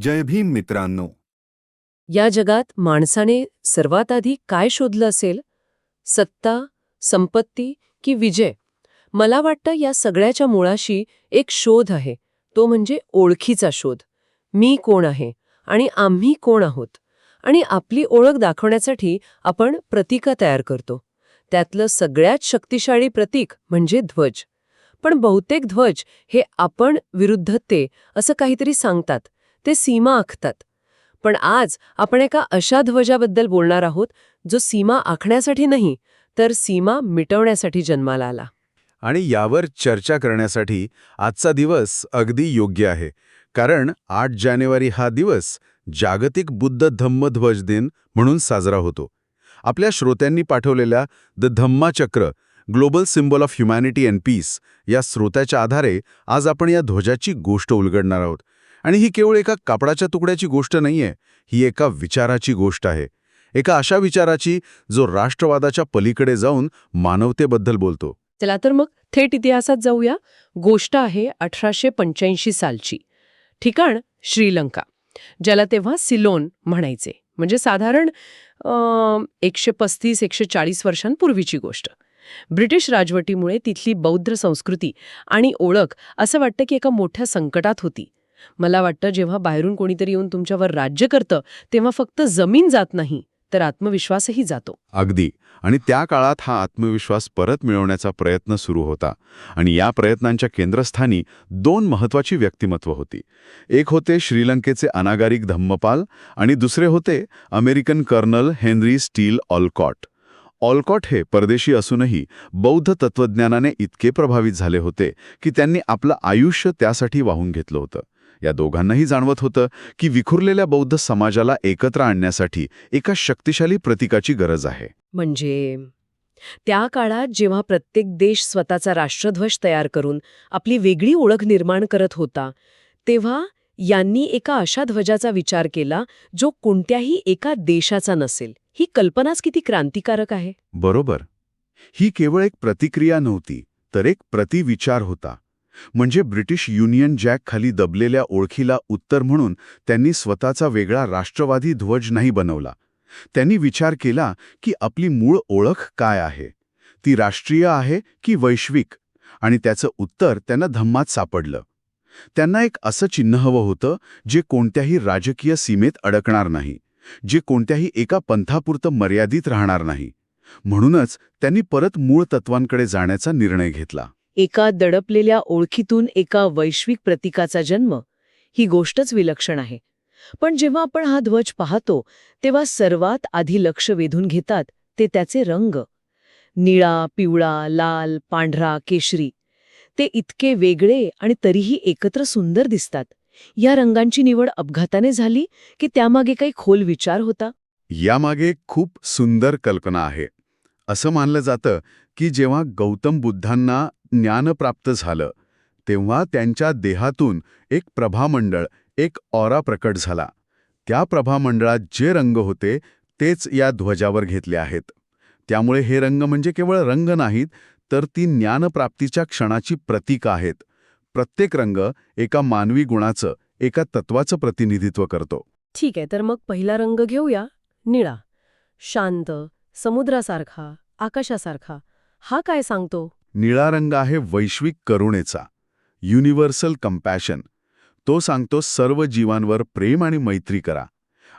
जय भीम मित्रांनो. या जगात माणसाने सर्वात आधी काय शोधलं असेल? सत्ता संपत्ती की विजय? मला वाटतं या सगळ्याच्या मुळाशी एक शोध आहे. तो म्हणजे ओळखीचा शोध. मी कोण आहे? आणि आम्ही कोण आहोत? आणि आपली ओळख दाखवण्यासाठी आपण प्रतीकं तयार करतो. त्यातलं सगळ्यात शक्तिशाळी प्रतीक म्हणजे ध्वज. पण बहुतेक ध्वज हे आपण विरुद्ध ते असं काहीतरी सांगतात. ते सीमा आखतात. पण आज आपण एका अशा ध्वजाबद्दल बोलणार आहोत जो सीमा आखण्यासाठी नाही तर सीमा मिटवण्यासाठी जन्माला आला. आणि यावर चर्चा करण्यासाठी आजचा दिवस अगदी योग्य आहे. कारण आठ जानेवारी हा दिवस जागतिक बुद्ध धम्म ध्वज दिन म्हणून साजरा होतो. आपल्या श्रोत्यांनी पाठवलेल्या the Dhamma Chakra global symbol of humanity and peace या स्रोताच्या आधारे आज आपण या ध्वजाची गोष्ट उलगडणार आहोत. आणि ही केवळ एका कापडाच्या तुकड्याची गोष्ट नाहीये ही एका विचाराची गोष्ट आहे. एका अशा विचाराची जो राष्ट्रवादाच्या पलीकडे जाऊन मानवतेबद्दल बोलतो. चला तर मग थेट इतिहासात जाऊया. गोष्ट आहे अठराशे पंच्याऐंशी सालची. ठिकाण श्रीलंका ज्याला तेव्हा सिलोन म्हणायचे. म्हणजे साधारण एकशे पस्तीस एकशे चाळीस वर्षांपूर्वीची गोष्ट. ब्रिटिश राजवटीमुळे तिथली बौद्ध संस्कृती आणि ओळख असं वाटतं की एका मोठ्या संकटात होती. मला वाटतं जेव्हा बाहेरून कोणीतरी येऊन तुमच्यावर राज्य करतं तेव्हा फक्त जमीन जात नाही तर आत्मविश्वासही जातो. अगदी. आणि त्या काळात हा आत्मविश्वास परत मिळवण्याचा प्रयत्न सुरू होता. आणि या प्रयत्नांच्या केंद्रस्थानी दोन महत्वाची व्यक्तिमत्व होती. एक होते श्रीलंकेचे अनागारिक धम्मपाल आणि दुसरे होते American colonel Henry Steel Olcott. Olcott हे परदेशी असूनही बौद्ध तत्वज्ञानाने इतके प्रभावित झाले होते की त्यांनी आपलं आयुष्य त्यासाठी वाहून घेतलं होतं. या दोघांनाही जाणवत होतं की विखुरलेल्या बौद्ध समाजाला एकत्र आणण्यासाठी एका शक्तिशाली प्रतीकाची गरज आहे. म्हणजे त्या काळात जेव्हा प्रत्येक देश स्वतःचा राष्ट्रध्वज तयार करून आपली वेगळी ओळख निर्माण करत होता तेव्हा यांनी एका अशा ध्वजाचा विचार केला जो कोणत्याही एका देशाचा नसेल. ही कल्पनाच किती क्रांतिकारक आहे. बरोबर. ही केवळ एक प्रतिक्रिया नव्हती तर एक प्रतिविचार होता. म्हणजे ब्रिटिश युनियन जॅक खाली दबलेल्या ओळखीला उत्तर म्हणून त्यांनी स्वतःचा वेगळा राष्ट्रवादी ध्वज नाही बनवला. त्यांनी विचार केला की आपली मूळ ओळख काय आहे? ती राष्ट्रीय आहे की वैश्विक? आणि त्याचं उत्तर त्यांना धम्मात सापडलं. त्यांना एक असं चिन्ह हवं होतं जे कोणत्याही राजकीय सीमेत अडकणार नाही जे कोणत्याही एका पंथापुरतं मर्यादित राहणार नाही. म्हणूनच त्यांनी परत मूळ तत्वांकडे जाण्याचा निर्णय घेतला. एका दडपलेल्या ओळखीतून एका वैश्विक प्रतीकाचा जन्म ही गोष्टच विलक्षण आहे. पण जेव्हा आपण हा ध्वज पाहतो तेव्हा सर्वात आधी लक्ष वेधून घेतात ते त्याचे रंग. निळा पिवळा लाल पांढरा केशरी. ते इतके वेगळे आणि तरीही एकत्र सुंदर दिसतात. या रंगांची निवड अपघाताने झाली की त्यामागे काही खोल विचार होता? यामागे खूप सुंदर कल्पना आहे. असं मानलं जातं की जेव्हा गौतम बुद्धांना ज्ञान प्राप्त झालं तेव्हा त्यांच्या देहातून एक प्रभामंडळ एक ऑरा प्रकट झाला. त्या प्रभामंडळात जे रंग होते तेच या ध्वजावर घेतले आहेत. त्यामुळे हे रंग म्हणजे केवळ रंग नाहीत तर ती ज्ञानप्राप्तीच्या क्षणाची प्रतीक आहेत. प्रत्येक रंग एका मानवी गुणाचं एका तत्वाचं प्रतिनिधित्व करतो. ठीक आहे तर मग पहिला रंग घेऊया निळा. शांत समुद्रासारखा आकाशासारखा. हा काय सांगतो? निळा रंग आहे वैश्विक करुणेचा युनिव्हर्सल कंपॅशन तो सांगतो सर्व जीवांवर प्रेम आणि मैत्री करा.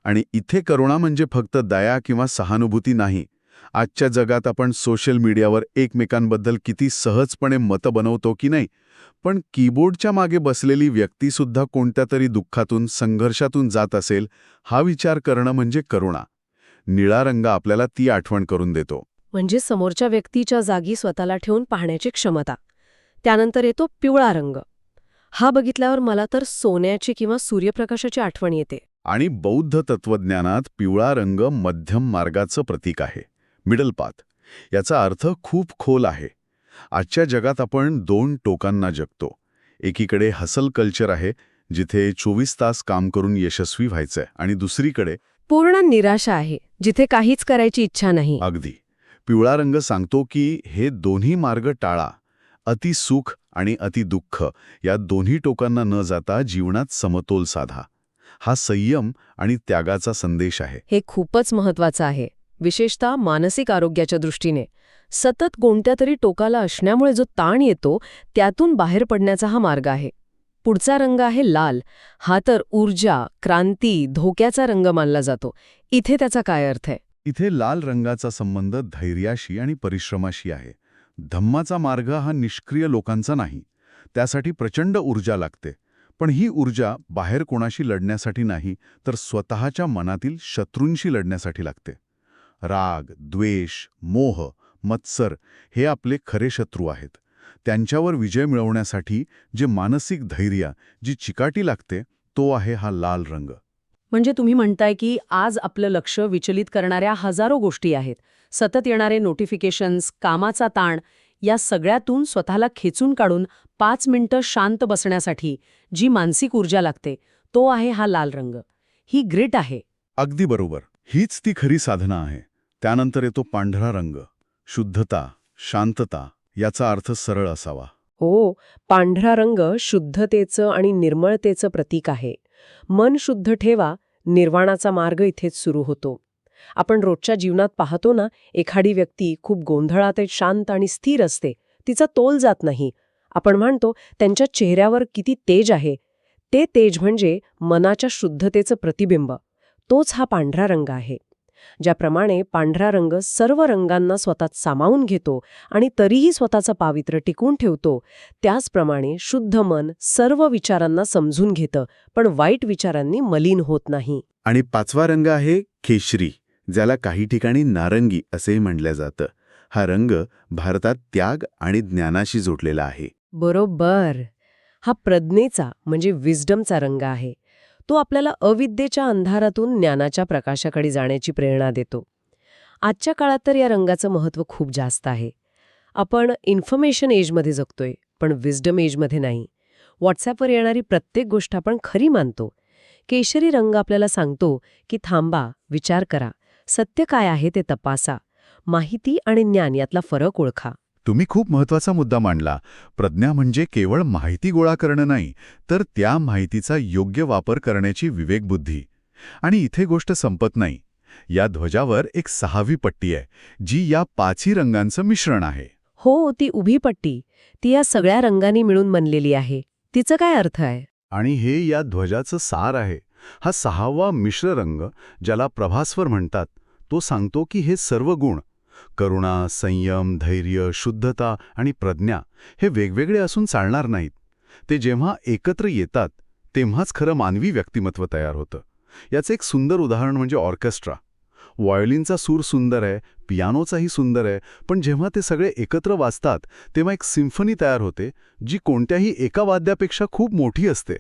आणि इथे करुणा म्हणजे फक्त दया किंवा सहानुभूती नाही. आजच्या जगात आपण सोशल मीडियावर एकमेकांबद्दल किती सहजपणे मतं बनवतो की नाही पण कीबोर्डच्या मागे बसलेली व्यक्तीसुद्धा कोणत्या तरी दुःखातून संघर्षातून जात असेल हा विचार करणं म्हणजे करुणा. निळा रंग आपल्याला ती आठवण करून देतो. म्हणजे समोरच्या व्यक्तीच्या जागी स्वतःला ठेवून पाहण्याची क्षमता. त्यानंतर येतो पिवळा रंग. हा बघितल्यावर मला तर सोन्याची किंवा सूर्यप्रकाशाची आठवण येते. आणि बौद्ध तत्वज्ञानात पिवळा रंग मध्यम मार्गाचं प्रतीक आहे. Middle path. याचा अर्थ खूप खोल आहे. आजच्या जगात आपण दोन टोकांना जगतो. एकीकडे हसल कल्चर आहे जिथे चोवीस तास काम करून यशस्वी व्हायचंय आणि दुसरीकडे पूर्ण निराशा आहे जिथे काहीच करायची इच्छा नाही. अगदी. पिवळा रंग सांगतो की हे दोन्ही मार्ग टाळा अति सुख आणि अति दुःख या दोन्ही टोकांना न जाता जीवनात समतोल साधा. हा संयम आणि त्यागाचा संदेश आहे. हे खूपच महत्वाचं आहे विशेषतः मानसिक आरोग्याच्या दृष्टीने. सतत कोणत्या तरी टोकाला असण्यामुळे जो ताण येतो त्यातून बाहेर पडण्याचा हा मार्ग आहे. पुढचा रंग आहे लाल. हा तर ऊर्जा क्रांती धोक्याचा रंग मानला जातो. इथे त्याचा काय अर्थ आहे? इथे लाल रंगाचा संबंध धैर्याशी आणि परिश्रमाशी आहे. धम्माचा मार्ग हा निष्क्रिय लोकांचा नाही. त्यासाठी प्रचंड ऊर्जा लागते. पण ही ऊर्जा बाहेर कोणाशी लढण्यासाठी नाही तर स्वतःच्या मनातील शत्रूंशी लढण्यासाठी लागते. राग द्वेष मोह मत्सर हे आपले खरे शत्रू आहेत. त्यांच्यावर विजय मिळवण्यासाठी जे मानसिक धैर्य जी चिकाटी लागते तो आहे हा लाल रंग. म्हणजे तुम्ही म्हणताय की आज आपलं लक्ष विचलित करणाऱ्या हजारो गोष्टी आहेत. सतत येणारे नोटिफिकेशन्स कामाचा ताण या सगळ्यातून स्वतःला खेचून काढून पाच मिनिटं शांत बसण्यासाठी जी मानसिक ऊर्जा लागते तो आहे हा लाल रंग. ही ग्रिट आहे. अगदी बरोबर. हीच ती खरी साधना आहे. त्यानंतर येतो पांढरा रंग. शुद्धता शांतता याचा अर्थ सरळ असावा. हो पांढरा रंग शुद्धतेचं आणि निर्मळतेचं प्रतीक आहे. मन शुद्ध ठेवा निर्वाणाचा मार्ग इथेच सुरू होतो. आपण रोजच्या जीवनात पाहतो ना एखादी व्यक्ती खूप गोंधळात शांत आणि स्थिर असते. तिचा तोल जात नाही. आपण म्हणतो त्यांच्या चेहऱ्यावर किती तेज आहे. ते तेज म्हणजे मनाच्या शुद्धतेचं प्रतिबिंब. तोच हा पांढरा रंग आहे. ज्याप्रमाणे पांढरा रंग सर्व रंगांना स्वतःत सामावून घेतो आणि तरीही स्वतःचं पावित्र्य टिकून ठेवतो त्याचप्रमाणे शुद्ध मन सर्व विचारांना समजून घेतं पण वाईट विचारांनी मलिन होत नाही. आणि पाचवा रंग आहे केशरी ज्याला काही ठिकाणी नारंगी असेही म्हटलं जातं. हा रंग भारतात त्याग आणि ज्ञानाशी जोडलेला आहे. बरोबर. हा प्रज्ञेचा म्हणजे विस्डमचा रंग आहे. तो आपल्याला अविद्येच्या अंधारातून ज्ञानाच्या प्रकाशाकडे जाण्याची प्रेरणा देतो. आजच्या काळात तर या रंगाचं महत्त्व खूप जास्त आहे. आपण इन्फॉर्मेशन एजमध्ये जगतोय पण विजडम एजमध्ये नाही. व्हॉट्सॲपवर येणारी प्रत्येक गोष्ट आपण खरी मानतो. केशरी रंग आपल्याला सांगतो की थांबा विचार करा. सत्य काय आहे ते तपासा. माहिती आणि ज्ञान यातला फरक ओळखा. तुम्ही खूप महत्त्वाचा मुद्दा मांडला. प्रज्ञा म्हणजे केवळ माहिती गोळा करणं नाही तर त्या माहितीचा योग्य वापर करण्याची विवेकबुद्धी. आणि इथे गोष्ट संपत नाही. या ध्वजावर एक सहावी पट्टी आहे जी या पाचही रंगांचं मिश्रण आहे. हो ती उभी पट्टी. ती या सगळ्या रंगांनी मिळून बनलेली आहे. तिचं काय अर्थ आहे? आणि हे या ध्वजाचं सार आहे. हा सहावा मिश्र रंग ज्याला प्रभास्वर म्हणतात तो सांगतो की हे सर्व गुण करुणा संयम धैर्य शुद्धता आणि प्रज्ञा हे वेगवेगळे असून चालणार नाहीत. ते जेव्हा एकत्र येतात तेव्हाच खरं मानवी व्यक्तिमत्व तयार होतं. याचं एक सुंदर उदाहरण म्हणजे ऑर्केस्ट्रा. व्हायोलिनचा सूर सुंदर आहे पियानोचाही सुंदर आहे पण जेव्हा ते सगळे एकत्र वाजतात तेव्हा एक सिम्फनी तयार होते जी कोणत्याही एका वाद्यापेक्षा खूप मोठी असते.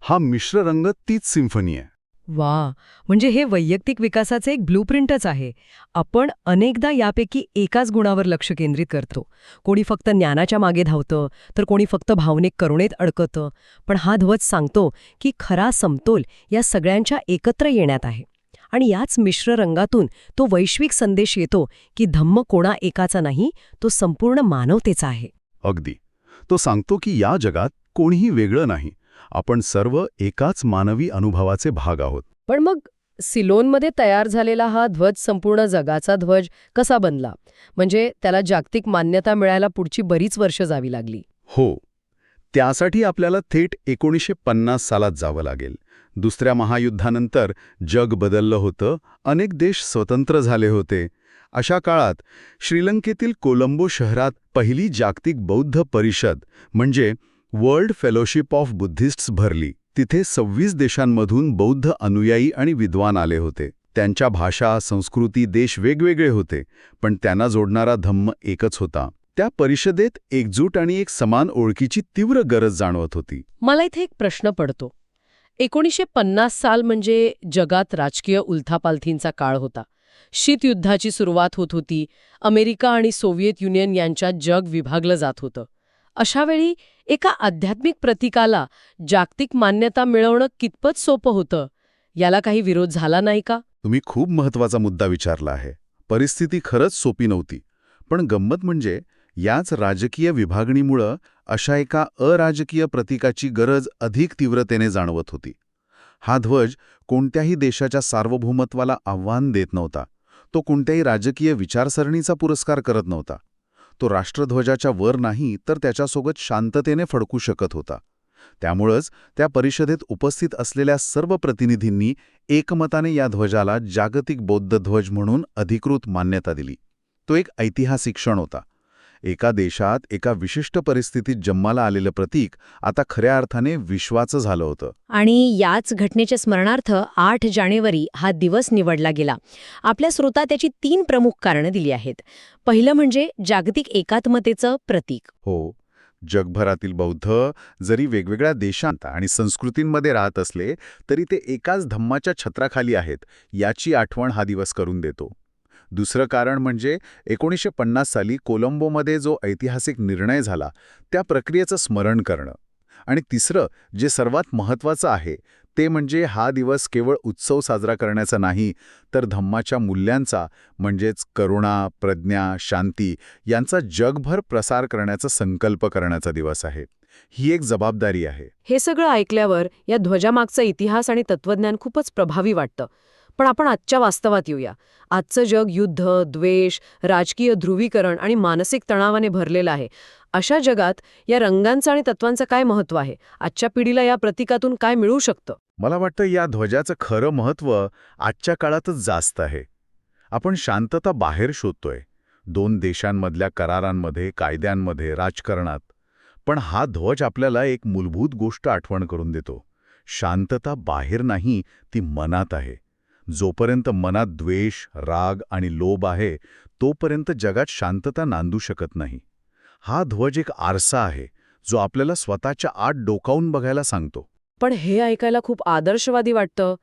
हा मिश्र रंग तीच सिम्फनी आहे. वा म्हणजे हे वैयक्तिक विकासाचे एक ब्लूप्रिंटच आहे. आपण अनेकदा यापैकी एकाच गुणावर लक्ष केंद्रित करतो. कोणी फक्त ज्ञानाच्या मागे धावतं तर कोणी फक्त भावनिक करुणेत अडकतं. पण हा ध्वज सांगतो की खरा समतोल या सगळ्यांच्या एकत्र येण्यात आहे. आणि याच मिश्र रंगातून तो वैश्विक संदेश येतो की धम्म कोणा एकाचा नाही तो संपूर्ण मानवतेचा आहे. अगदी. तो सांगतो की या जगात कोणीही वेगळं नाही. आपण सर्व एकाच मानवी अनुभवाचे भाग आहोत. पण मग सिलोनमध्ये तयार झालेला हा ध्वज संपूर्ण जगाचा ध्वज कसा बनला? म्हणजे त्याला जागतिक मान्यता मिळायला पुढची बरीच वर्ष जावी लागली. हो. त्यासाठी आपल्याला थेट एकोणीसशे पन्नास सालात जावं लागेल. दुसऱ्या महायुद्धानंतर जग बदललं होतं अनेक देश स्वतंत्र झाले होते. अशा काळात श्रीलंकेतील कोलंबो शहरात पहिली जागतिक बौद्ध परिषद म्हणजे वर्ल्ड फेलोशिप ऑफ बुद्धिस्ट्स भरली. तिथे सव्वीस देशांमधून बौद्ध अनुयायी आणि विद्वान आले होते. त्यांच्या भाषा संस्कृती देश वेगवेगळे होते पण त्यांना जोडणारा धम्म एकच होता. त्या परिषदेत एकजूट आणि एक समान ओळखीची तीव्र गरज जाणवत होती. मला इथे एक प्रश्न पडतो. एकोणीसशे पन्नास साल म्हणजे जगात राजकीय उलथापालथींचा काळ होता. शीतयुद्धाची सुरुवात होत होती. अमेरिका आणि सोव्हिएत युनियन यांच्यात जग विभागलं जात होतं. अशावेळी एका आध्यात्मिक प्रतीकाला जागतिक मान्यता मिळवणं कितपत सोपं होतं? याला काही विरोध झाला नाही का? तुम्ही खूप महत्त्वाचा मुद्दा विचारला आहे. परिस्थिती खरंच सोपी नव्हती. पण गंमत म्हणजे याच राजकीय विभागणीमुळं अशा एका अराजकीय प्रतीकाची गरज अधिक तीव्रतेने जाणवत होती. हा ध्वज कोणत्याही देशाच्या सार्वभौमत्वाला आव्हान देत नव्हता. तो कोणत्याही राजकीय विचारसरणीचा पुरस्कार करत नव्हता. तो राष्ट्रध्वजाच्या वर नाही तर त्याच्यासोबत शांततेने फडकू शकत होता. त्यामुळंच त्या परिषदेत उपस्थित असलेल्या सर्व प्रतिनिधींनी एकमताने या ध्वजाला जागतिक बौद्ध ध्वज म्हणून अधिकृत मान्यता दिली. तो एक ऐतिहासिक क्षण होता. एका देशात एका विशिष्ट परिस्थितीत जन्माला आलेलं प्रतीक आता खऱ्या अर्थाने विश्वाचं झालं होतं. आणि याच घटनेच्या स्मरणार्थ आठ जानेवारी हा दिवस निवडला गेला. आपल्या स्रोतात त्याची तीन प्रमुख कारणं दिली आहेत. पहिलं म्हणजे जागतिक एकात्मतेचं प्रतीक. हो जगभरातील बौद्ध जरी वेगवेगळ्या देशांत आणि संस्कृतींमध्ये राहत असले तरी ते एकाच धम्माच्या छत्राखाली आहेत याची आठवण हा दिवस करून देतो. दुसरं कारण म्हणजे एकोणीसशे पन्नास साली कोलंबोमध्ये जो ऐतिहासिक निर्णय झाला त्या प्रक्रियेचं स्मरण करणं. आणि तिसरं जे सर्वात महत्त्वाचं आहे ते म्हणजे हा दिवस केवळ उत्सव साजरा करण्याचा नाही तर धम्माच्या मूल्यांचा म्हणजेच करुणा प्रज्ञा शांती यांचा जगभर प्रसार करण्याचा संकल्प करण्याचा दिवस आहे. ही एक जबाबदारी आहे. हे सगळं ऐकल्यावर या ध्वजामागचा इतिहास आणि तत्वज्ञान खूपच प्रभावी वाटतं. पण आपण आजच्या वास्तवात येऊया. आजचं जग युद्ध द्वेष राजकीय ध्रुवीकरण आणि मानसिक तणावाने भरलेलं आहे. अशा जगात या रंगांचं आणि तत्वांचं काय महत्त्व आहे? आजच्या पिढीला या प्रतीकातून काय मिळू शकतं? मला वाटतं या ध्वजाचं खरं महत्त्व आजच्या काळातच जास्त आहे. आपण शांतता बाहेर शोधतोय. दोन देशांमधल्या करारांमध्ये कायद्यांमध्ये राजकारणात. पण हा ध्वज आपल्याला एक मूलभूत गोष्ट आठवण करून देतो. शांतता बाहेर नाही ती मनात आहे. जोपर्यंत मनात द्वेष राग आणि लोभ आहे तोपर्यंत जगात शांतता नांदू शकत नाही. हा ध्वज एक आरसा आहे जो आपल्याला स्वतःच्या आत डोकावून बघायला सांगतो. पण हे ऐकायला खूप आदर्शवादी वाटतं.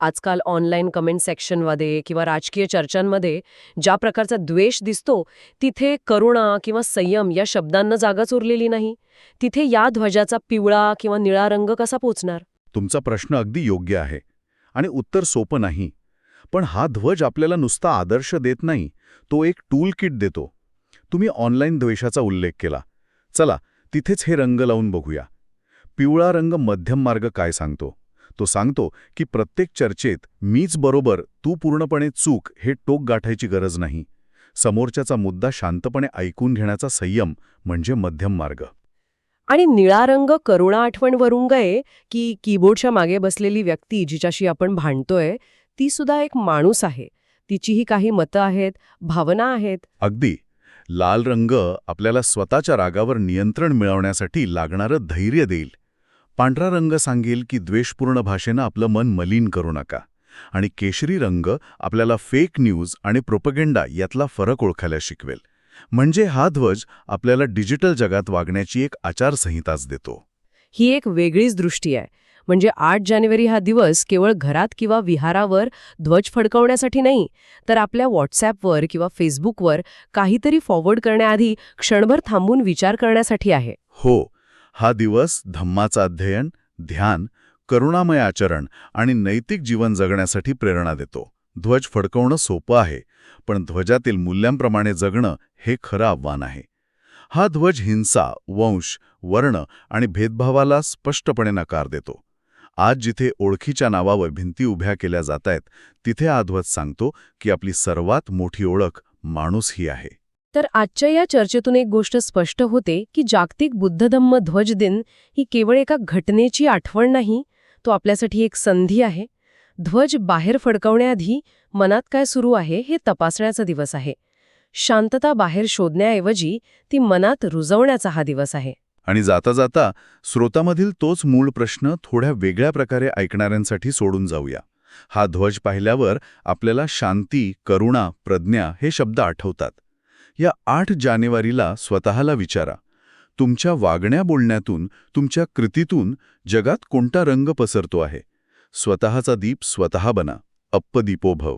आजकाल ऑनलाईन कमेंट सेक्शनमध्ये किंवा राजकीय चर्चांमध्ये ज्या प्रकारचा द्वेष दिसतो तिथे करुणा किंवा संयम या शब्दांना जागाच उरलेली नाही. तिथे या ध्वजाचा पिवळा किंवा निळा रंग कसा पोचणार? तुमचा प्रश्न अगदी योग्य आहे. आणि उत्तर सोपं नाही. पण हा ध्वज आपल्याला नुसता आदर्श देत नाही तो एक टूल किट देतो. तुम्ही ऑनलाईन द्वेषाचा उल्लेख केला. चला तिथेच हे रंग लावून बघूया. पिवळा रंग मध्यम मार्ग काय सांगतो? तो सांगतो की प्रत्येक चर्चेत मीच बरोबर तू पूर्णपणे चूक हे टोक गाठायची गरज नाही. समोरच्याचा मुद्दा शांतपणे ऐकून घेण्याचा संयम म्हणजे मध्यम मार्ग. आणि निळा रंग करुणा आठवण वरून गये की कीबोर्डच्या मागे बसलेली व्यक्ती जिच्याशी आपण भांडतोय ती सुद्धा एक माणूस आहे. तिचीही काही मतं आहेत भावना आहेत. अगदी. लाल रंग आपल्याला स्वतःच्या रागावर नियंत्रण मिळवण्यासाठी लागणारं धैर्य देईल. पांढरा रंग सांगेल की द्वेषपूर्ण भाषेनं आपलं मन मलिन करू नका आणि केशरी रंग आपल्याला फेक न्यूज आणि प्रोपगेंडा यातला फरक ओळखायला शिकवेल. म्हणजे हा ध्वज आपल्याला डिजिटल जगात वागण्याची एक आचारसंहिताच देतो. ही एक वेगळीच दृष्टी आहे. म्हणजे आठ जानेवारी हा दिवस केवळ घरात किंवा विहारावर ध्वज फडकवण्यासाठी नाही तर आपल्या व्हॉट्सॲपवर किंवा फेसबुकवर काहीतरी फॉरवर्ड करण्याआधी क्षणभर थांबून विचार करण्यासाठी आहे. हो हा दिवस धम्माचं अध्ययन ध्यान करुणामय आचरण आणि नैतिक जीवन जगण्यासाठी प्रेरणा देतो. ध्वज फडकवणं सोपं आहे पण ध्वजातील मूल्यांप्रमाणे जगणं हे खरं आव्हान आहे. हा ध्वज हिंसा वंश वर्ण आणि भेदभावाला स्पष्टपणे नकार देतो. आज जिथे ओळखीच्या नावावर भिंती उभ्या केल्या जातायत तिथे हा ध्वज सांगतो की आपली सर्वात मोठी ओळख माणूस ही आहे. तर आजच्या या चर्चेतून एक गोष्ट स्पष्ट होते की जागतिक बुद्धधम्म ध्वज दिन ही केवळ एका घटनेची आठवण नाही तो आपल्यासाठी एक संधी आहे. ध्वज बाहेर फडकवण्याआधी मनात काय सुरू आहे हे तपासण्याचा दिवस आहे. शांतता बाहेर शोधण्याऐवजी ती मनात रुजवण्याचा हा दिवस आहे. आणि जाता जाता स्रोतामधील तोच मूळ प्रश्न थोड्या वेगळ्या प्रकारे ऐकणाऱ्यांसाठी सोडून जाऊया. हा ध्वज पाहिल्यावर आपल्याला शांती करुणा प्रज्ञा हे शब्द आठवतात. या आठ जानेवारीला स्वतःला विचारा. तुमच्या वागण्या बोलण्यातून तुमच्या कृतीतून जगात कोणता रंग पसरतो आहे? स्वतःचा दीप स्वतः बना. अप्पदीपोभव.